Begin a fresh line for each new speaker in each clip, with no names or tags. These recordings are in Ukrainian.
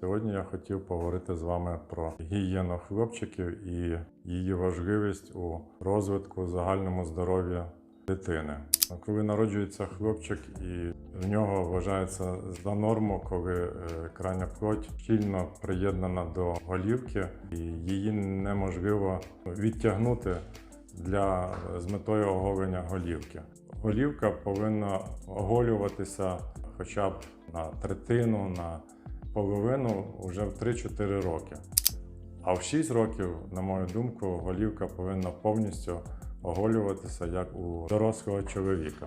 Сьогодні я хотів поговорити з вами про гігієну хлопчиків і її важливість у розвитку загальному здоров'я дитини. Коли народжується хлопчик і в нього вважається за норму, коли е, крайня плоть щільно приєднана до голівки, і її неможливо відтягнути для з метою оголення голівки. Голівка повинна оголюватися хоча б на третину, на половину вже в 3-4 роки. А в 6 років, на мою думку, голівка повинна повністю оголюватися як у дорослого чоловіка.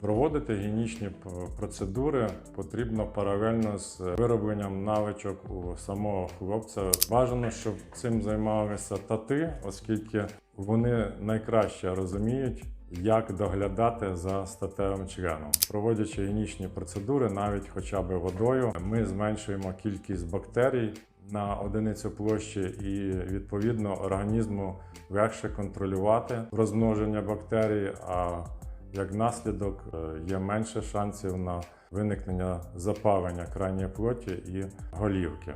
Проводити гігієнічні процедури потрібно паралельно з виробленням навичок у самого хлопця. Бажано, щоб цим займалися тати, оскільки вони найкраще розуміють, як доглядати за статевим членом. Проводячи гігієнічні процедури, навіть хоча б водою, ми зменшуємо кількість бактерій на одиницю площі, і відповідно організму легше контролювати розмноження бактерій. А як наслідок е, є менше шансів на виникнення запалення крайньої плоті і голівки.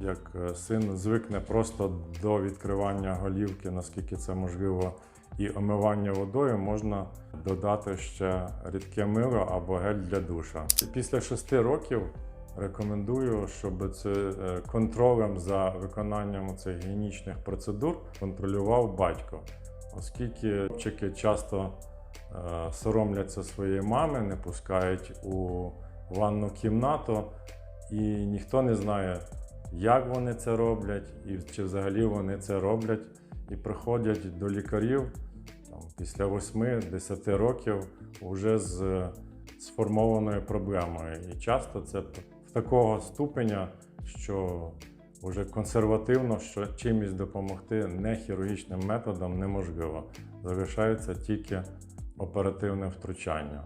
Як е, син звикне просто до відкривання голівки, наскільки це можливо, і омивання водою, можна додати ще рідке мило або гель для душа. Після 6 років рекомендую, щоб це е, контролем за виконанням цих гігієнічних процедур контролював батько, оскільки чики часто е, соромляться своєї мами, не пускають у ванну кімнату, і ніхто не знає, як вони це роблять, і чи взагалі вони це роблять, і приходять до лікарів там, після 8-10 років вже з сформованою проблемою. І часто це в такого ступеня, що вже консервативно, що чимось допомогти не хірургічним методом неможливо. Залишається тільки оперативне втручання.